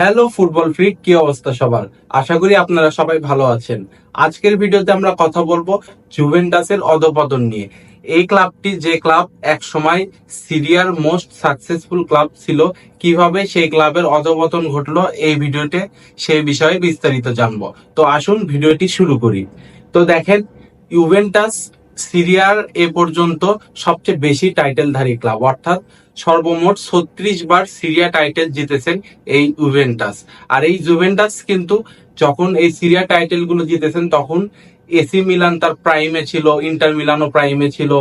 Hello football freak কি অবস্থা সবার? আশা করি আপনারা সবাই ভালো আছেন। আজকের ভিডিওতে আমরা কথা বলব জুভেন্টাসের অধপতন নিয়ে। এই ক্লাবটি যে ক্লাব এক সময় সিরিয়ার মোস্ট সাকসেসফুল ক্লাব ছিল, কীভাবে সেই ক্লাবের অধপতন ঘটলো এই ভিডিওতে সেই বিষয়ে বিস্তারিত জানব। তো আসুন ভিডিওটি শুরু করি। তো দেখেন ইউভেন্টাস সিরিয়ার এ পর্যন্ত সবচেয়ে বেশি টাইটেলধারী ক্লাব। অর্থাৎ সর্বমোট ছত্রিশ বার সিরিয়া টাইটেল জিতেছেন এই ইউভেন্টাস আর এই জুভেন্টাস কিন্তু যখন এই সিরিয়া টাইটেলগুলো জিতেছেন, তখন এসি মিলান তার প্রাইমে ছিল, ইন্টার মিলানও প্রাইমে ছিল,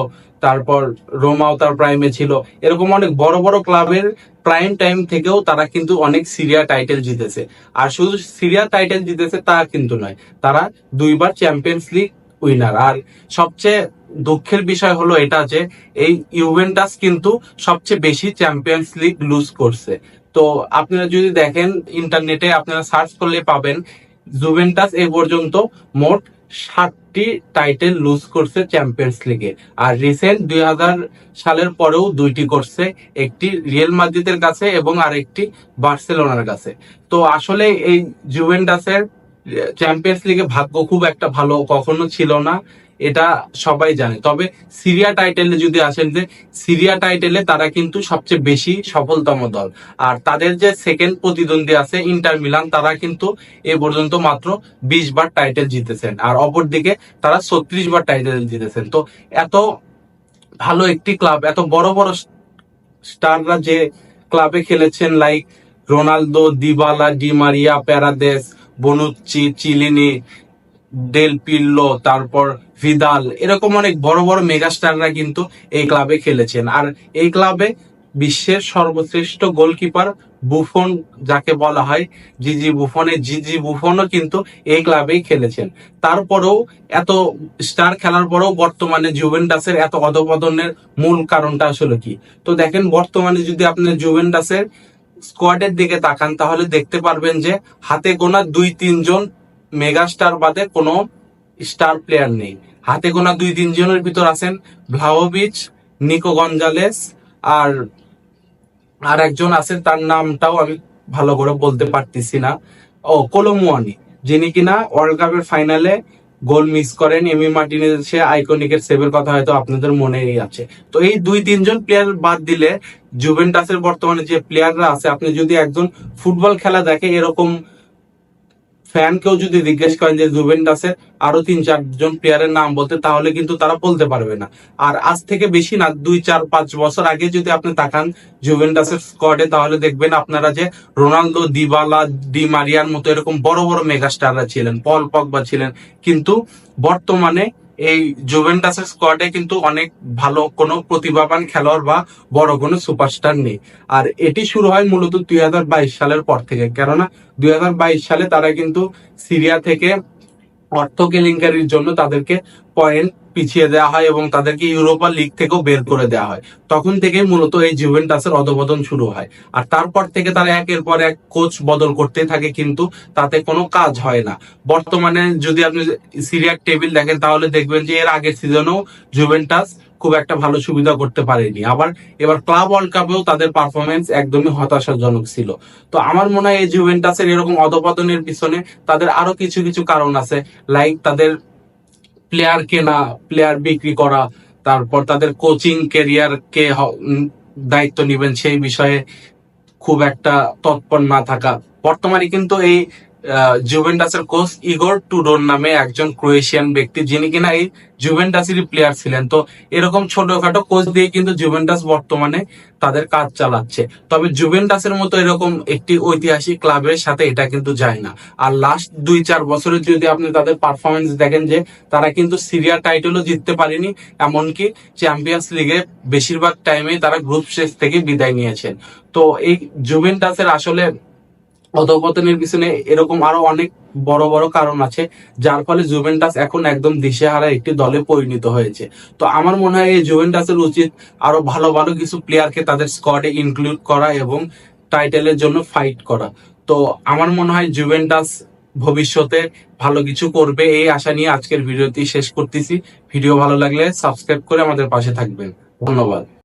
তারপর রোমাও তার প্রাইমে ছিল। এরকম অনেক বড় বড় ক্লাবের প্রাইম টাইম থেকেও তারা কিন্তু অনেক সিরিয়া টাইটেল জিতেছে। আর শুধু সিরিয়া টাইটেল জিতেছে তা কিন্তু নয়, তারা দুইবার চ্যাম্পিয়ন্স লিগ উইনার আর সবচেয়ে দুঃখের বিষয় হলো এটা যে, এই ইউভেন্টাস কিন্তু সবচেয়ে বেশি চ্যাম্পিয়ন্স লিগ লুজ করছে। তো আপনারা যদি দেখেন ইন্টারনেটে আপনারা সার্চ করলে পাবেন জুভেন্টাস এ পর্যন্ত মোট ষাটটি টাইটেল লুজ করছে চ্যাম্পিয়ন্স লিগে আর রিসেন্ট দুই হাজার সালের পরেও দুইটি করছে, একটি রিয়েল মাদ্রিদের কাছে এবং আরেকটি বার্সেলোনার কাছে। তো আসলে এই জুভেন্টাসের চ্যাম্পিয়ন্স লিগে ভাগ্য খুব একটা ভালো কখনো ছিল না, এটা সবাই জানে। তবে সিরিয়া টাইটেলে যদি আসেন যে সিরিয়া টাইটেলে তারা কিন্তু সবচেয়ে বেশি সফলতম দল। আর তাদের যে সেকেন্ড প্রতিদ্বন্দ্বী আছে ইন্টার মিলান তারা কিন্তু এ পর্যন্ত মাত্র বিশ বার টাইটেল জিতেছেন। আর অপরদিকে তারা ছত্রিশ বার টাইটেল জিতেছেন। তো এত ভালো একটি ক্লাব এত বড় বড় স্টাররা যে ক্লাবে খেলেছেন like Ronaldo, Dybala Di Maria Paredes Bonucci Chiellini, Del Piero, তারপর ভিদাল, এরকম অনেক বড় বড় মেগাস্টাররা কিন্তু এই ক্লাবে খেলেছেন। আর এই ক্লাবে বিশ্বের সর্বশ্রেষ্ঠ গোলকিপার বুফন, যাকে বলা হয় জিজি বুফনের জিজি বুফনও কিন্তু এই ক্লাবেই খেলেছেন। তারপরেও এত স্টার খেলার পরেও বর্তমানে জুভেন্টাসের এত অধপতনের মূল কারণটা আসলে কি? তো দেখেন, বর্তমানে যদি আপনি জুভেন্টাসের স্কোয়াডের দিকে তাকান, তাহলে দেখতে পারবেন যে হাতে গোনা দুই, তিনজন মেগাস্টার বাদে কোনো স্টার প্লেয়ার নেই। হাতে গোনা দুই, তিনজনের ভিতর আছেন ভ্লাওভিচ নিকো গঞ্জালেস আর আর একজন আছেন, তার নামটাও আমি ভালো করে বলতে পারতেছি না। ও কোলোমুয়ানি যিনি কিনা ওয়ার্ল্ড কাপের ফাইনালে গোল মিস করেন এমি মার্টিনেজ, সে আইকনিকের সেভের কথা হয়তো আপনাদের মনেই আছে। তো এই দুই, তিনজন প্লেয়ার বাদ দিলে জুভেন্টাসের বর্তমানে যে প্লেয়াররা আছে, আপনি যদি একজন ফুটবল খেলা দেখে এরকম ফ্যানকেও যদি জিজ্ঞেস করেন যে জুভেন্টাসের আরও তিন, চারজন প্লেয়ারের নাম বলতে, তাহলে কিন্তু তারা বলতে পারবে না। আর আজ থেকে বেশি না, দুই, চার, পাঁচ বছর আগে যদি আপনি তাকান জুভেন্টাসের স্কোয়াডে তাহলে দেখবেন আপনারা যে রোনালদো, দিবালা, ডি মারিয়ার মতো এরকম বড় বড় মেগাস্টাররা ছিলেন, পল পগবা ছিলেন। কিন্তু বর্তমানে এই জুভেন্টাসের স্কোয়াডে কিন্তু অনেক ভালো কোনো প্রতিভাবান খেলোয়াড় বা বড় কোনো সুপারস্টার নেই। আর এটি শুরু হয় মূলত দুই হাজার বাইশ সালের পর থেকে। কেননা দুই হাজার বাইশ সালে তারা কিন্তু সিরিয়া থেকে অর্থ কেলেঙ্কারির জন্য তাদেরকে পয়েন্ট পিছিয়ে দেওয়া হয় এবং তাদেরকে ইউরোপা লিগ থেকেও বের করে দেওয়া হয়। তখন থেকে মূলত এই জুভেন্টাসের অধপতন শুরু হয়। আর তারপর থেকে তারা একের পর এক কোচ বদল করতে থাকে কিন্তু তাতে কোনো কাজ হয় না। বর্তমানে যদি আপনি সিরিয়ার টেবিল দেখেন, তাহলে দেখবেন যে এর আগের সিজনেও জুভেন্টাস খুব একটা ভালো সুবিধা করতে পারেনি। আবার এবার ক্লাব ওয়ার্ল্ড কাপেও তাদের পারফরমেন্স একদমই হতাশাজনক ছিল। তো আমার মনে হয় এই জুভেন্টাসের এরকম অধপতনের পিছনে তাদের আরও কিছু কিছু কারণ আছে। লাইক তাদের প্লেয়ার কেনা প্লেয়ার বিক্রি করা, তারপর তাদের কোচিং কেরিয়ার কে দায়িত্ব নেবেন সেই বিষয়ে খুব একটা তৎপর না থাকা। বর্তমানে কিন্তু এই জুভেন্টাসের কোচ ইগোর টুডোর নামে একজন ক্রোয়েশিয়ান ব্যক্তি যিনি কিনা এই জুভেন্টাসেরই প্লেয়ার ছিলেন। তো এরকম ছোটখাটো কোচ দিয়ে কিন্তু জুভেন্টাস বর্তমানে তাদের কাজ চালাচ্ছে। তবে জুভেন্টাসের মতো এরকম একটি ঐতিহাসিক ক্লাবের সাথে এটা কিন্তু যায় না। আর লাস্ট দুই চার বছরে যদি আপনি তাদের পারফরমেন্স দেখেন যে, তারা কিন্তু সিরিয়া টাইটেলও জিততে পারেনি, এমনকি চ্যাম্পিয়ন্স লিগে বেশিরভাগ টাইমে তারা গ্রুপ স্টেজ থেকে বিদায় নিয়েছেন। তো এই জুভেন্টাসের আসলে অধপতনের পিছনে এরকম আরও অনেক বড় বড় কারণ আছে, যার ফলে জুভেন্টাস এখন একদম দিশেহারা একটি দলে পরিণত হয়েছে। তো আমার মনে হয় এই জুভেন্টাসের উচিত আরও ভালো ভালো কিছু প্লেয়ারকে তাদের স্কোয়াডে ইনক্লুড করা এবং টাইটেলের জন্য ফাইট করা। তো আমার মনে হয় জুভেন্টাস ভবিষ্যতে ভালো কিছু করবে এই আশা নিয়ে আজকের ভিডিওটি শেষ করতেছি। ভিডিও ভালো লাগলে সাবস্ক্রাইব করে আমাদের পাশে থাকবেন। ধন্যবাদ।